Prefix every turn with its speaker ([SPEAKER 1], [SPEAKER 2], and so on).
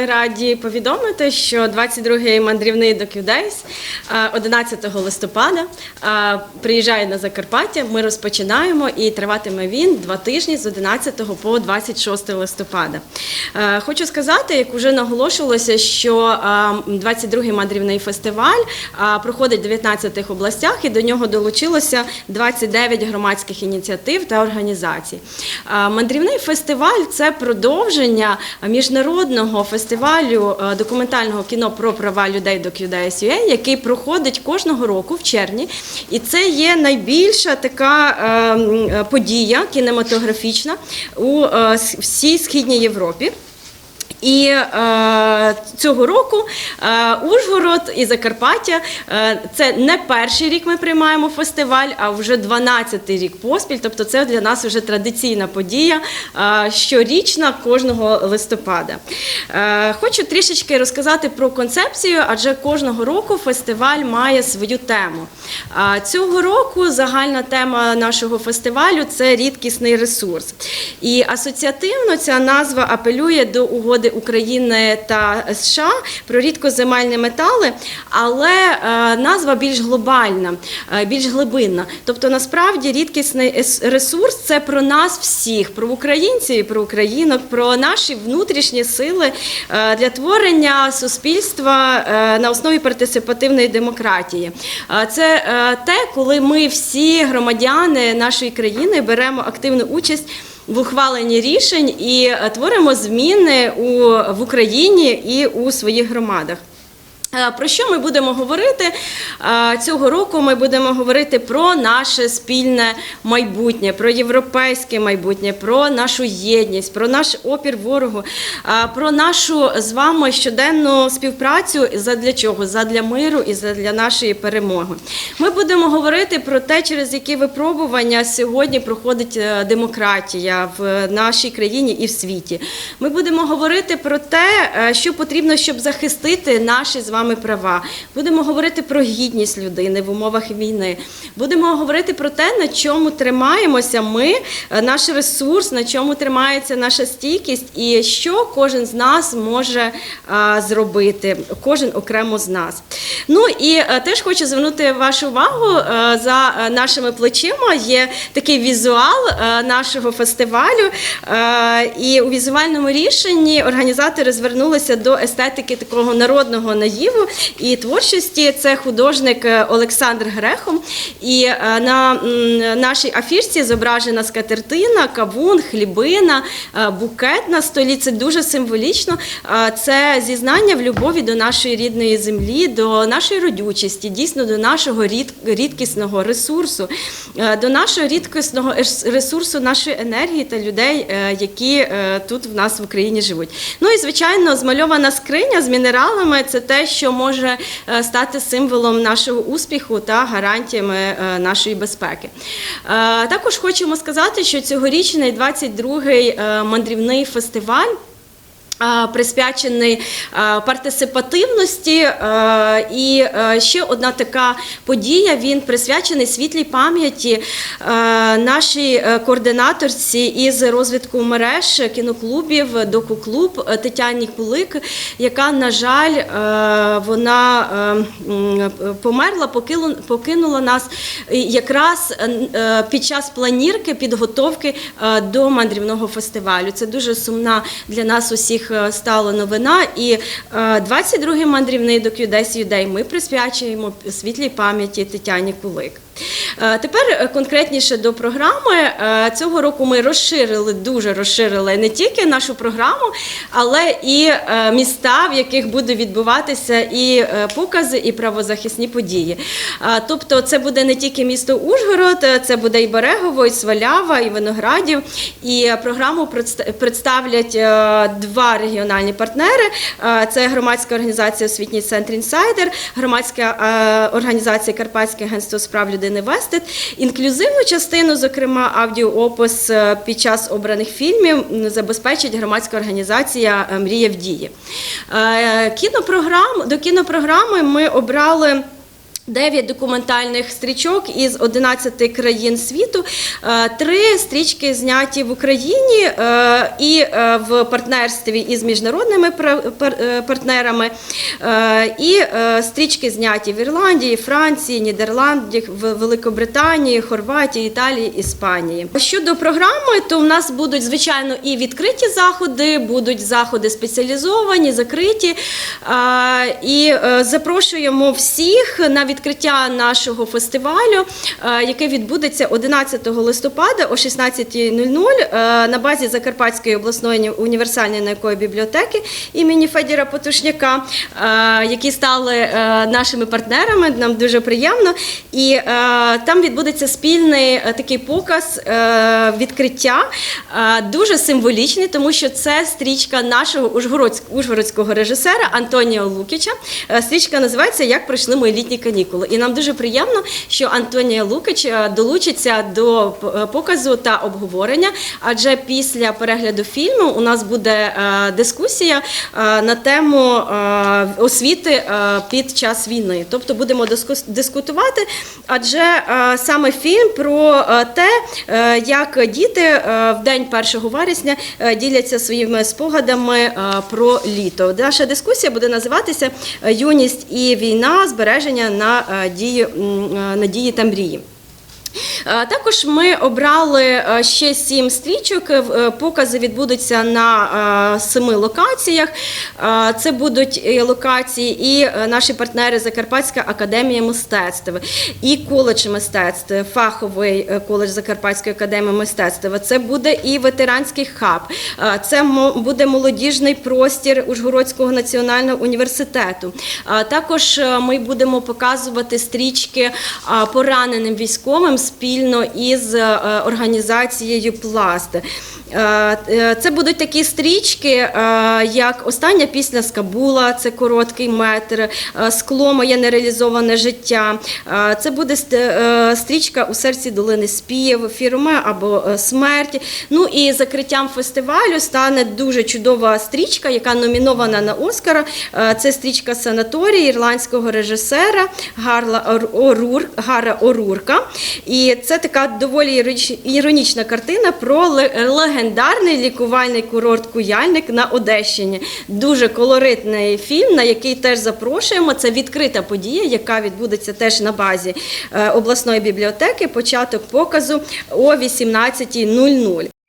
[SPEAKER 1] Ми раді повідомити, що 22-й мандрівний до Кюдейс 11 листопада приїжджає на Закарпаття. Ми розпочинаємо і триватиме він два тижні з 11 по 26 листопада. Хочу сказати, як вже наголошувалося, що е, 22-й мандрівний фестиваль проходить в 19 областях, і до нього долучилося 29 громадських ініціатив та організацій. Мандрівний фестиваль це продовження міжнародного фестивалю е, документального кіно про права людей до QDSUA, який проходить кожного року в червні. І це є найбільша така е, подія кінематографічна у е, всій східній Європі. І е, цього року е, Ужгород і Закарпаття е, це не перший рік ми приймаємо фестиваль, а вже 12-й рік поспіль. Тобто це для нас вже традиційна подія е, щорічна кожного листопада. Е, хочу трішечки розказати про концепцію, адже кожного року фестиваль має свою тему. Е, цього року загальна тема нашого фестивалю це рідкісний ресурс. І асоціативно ця назва апелює до угоди України та США про рідкоземельні метали, але е, назва більш глобальна, е, більш глибинна. Тобто, насправді, рідкісний ресурс це про нас всіх, про українців і про українок, про наші внутрішні сили е, для творення суспільства на основі партисипативної демократії. Це те, коли ми всі громадяни нашої країни беремо активну участь в ухваленні рішень і е, творимо зміни у, в Україні і у своїх громадах. Е, Про що ми будемо говорити Е, цього року? Ми будемо говорити про наше спільне майбутнє, про європейське майбутнє, про нашу єдність, про наш опір ворогу, е, про нашу з вами щоденну співпрацю задля чого? Задля миру і задля нашої перемоги. Ми будемо говорити про те, через які випробування сьогодні проходить демократія в нашій країні і в світі. Ми будемо говорити про те, що потрібно, щоб захистити наші з вами права. Будемо говорити про гідність людини в умовах війни. Будемо говорити про те, на чому тримаємося ми, е, наш ресурс, на чому тримається наша стійкість, і що кожен з нас може е, зробити, кожен окремо з нас. Ну і е, теж хочу звернути вашу увагу за нашими плечима. Є такий візуал нашого фестивалю. І у візуальному рішенні організатори звернулися до естетики такого народного наїву і творчості. Це художник е, Олександр Грехом. І е, на нашій афішці зображена скатертина, кавун, хлібина, е, букет на столі. Це дуже символічно. Це зізнання в любові до нашої рідної землі, до нашої родючості, дійсно до нашого рід- рідкісного ресурсу, до нашого рідкісного ресурсу нашої енергії та людей, які тут в нас в Україні живуть. Ну і звичайно, змальована скриня з мінералами це те, що може е, стати символом нашого успіху та гарантіями е, нашої безпеки. Е, Також хочемо сказати, що цьогорічний 22-й е, мандрівний фестиваль. Присвячений партисипативності, і ще одна така подія. Він присвячений світлій пам'яті нашій е, координаторці із розвитку мереж кіноклубів доку-клуб Тетяні Кулик, яка, на жаль, е, вона е, померла, покинула, нас якраз під час планірки підготовки до мандрівного фестивалю. Це дуже сумна для нас усіх е, стала новина. І е, 22-й мандрівний до Кюдесь Юдей ми присвячуємо світлій пам'яті Тетяні Кулик. Е, Тепер е, конкретніше до програми. Е, Цього року ми розширили, дуже розширили не тільки нашу програму, але і міста, в яких буде відбуватися і покази, і правозахисні події. Тобто, це буде не тільки місто Ужгород, це буде і Берегово, і Свалява, і Виноградів. І програму представлять два регіональні партнери. Це громадська організація Освітній центр інсайдер, громадська організація Карпатське агентство справ людини Вестед. Інклюзивну частину, зокрема, аудіоопис е, під час обраних фільмів забезпечить громадська організація е, Мрія в дії. Е, Кінопрограм до кінопрограми ми обрали. Дев'ять документальних стрічок із 11 країн світу. Е, Три стрічки зняті в Україні е, і е, в партнерстві із міжнародними е, партнерами. Е, І е, стрічки зняті в Ірландії, Франції, Нідерландах, Великобританії, Хорватії, Італії, Іспанії. Щодо програми, то в нас будуть звичайно і відкриті заходи, будуть заходи спеціалізовані, закриті. Е, І е, запрошуємо всіх на відкриття нашого фестивалю, е, який відбудеться 11 листопада о 16.00 е, на базі Закарпатської обласної універсальної наукової бібліотеки імені Федіра Потушняка, е, які стали нашими партнерами. Нам дуже приємно. І там відбудеться спільний такий показ відкриття, дуже символічний, тому що це стрічка нашого ужгородського режисера Антоніо Лукіча. Стрічка називається Як пройшли мої літні канікули. І нам дуже приємно, що Антонія Лукич е, долучиться до е, показу та обговорення. Адже після перегляду фільму у нас буде е, дискусія на тему освіти під час війни. Тобто будемо дискутувати, адже саме фільм про те, як діти в день 1 вересня діляться своїми спогадами про літо. Наша дискусія буде називатися Юність і війна, збереження на е, дії, е, надії та мрії. Е, Також ми обрали е, ще сім стрічок. Е, Покази відбудуться на семи локаціях. Це будуть локації і наші партнери Закарпатська академія мистецтв, і коледж мистецтв, фаховий коледж Закарпатської академії мистецтва. Це буде і ветеранський хаб, це буде молодіжний простір Ужгородського національного університету. Також ми будемо показувати стрічки пораненим військовим спільно із е, організацією Пласт. Е, е, Це будуть такі стрічки, як остання пісня з Кабула, це короткий метр, скло моє нереалізоване життя. Це буде стрічка у серці долини спів, фірме або смерть. Ну і закриттям фестивалю стане дуже чудова стрічка, яка номінована на Оскара. Це стрічка санаторій ірландського режисера Гара Орурка. І це така доволі іронічна картина про легендарний лікувальний курорт Куяльник на Одещині. Дуже колоритний фільм, на який теж запрошуємо. Це відкрита подія, яка відбудеться теж на базі е, обласної бібліотеки. Початок показу о 18.00.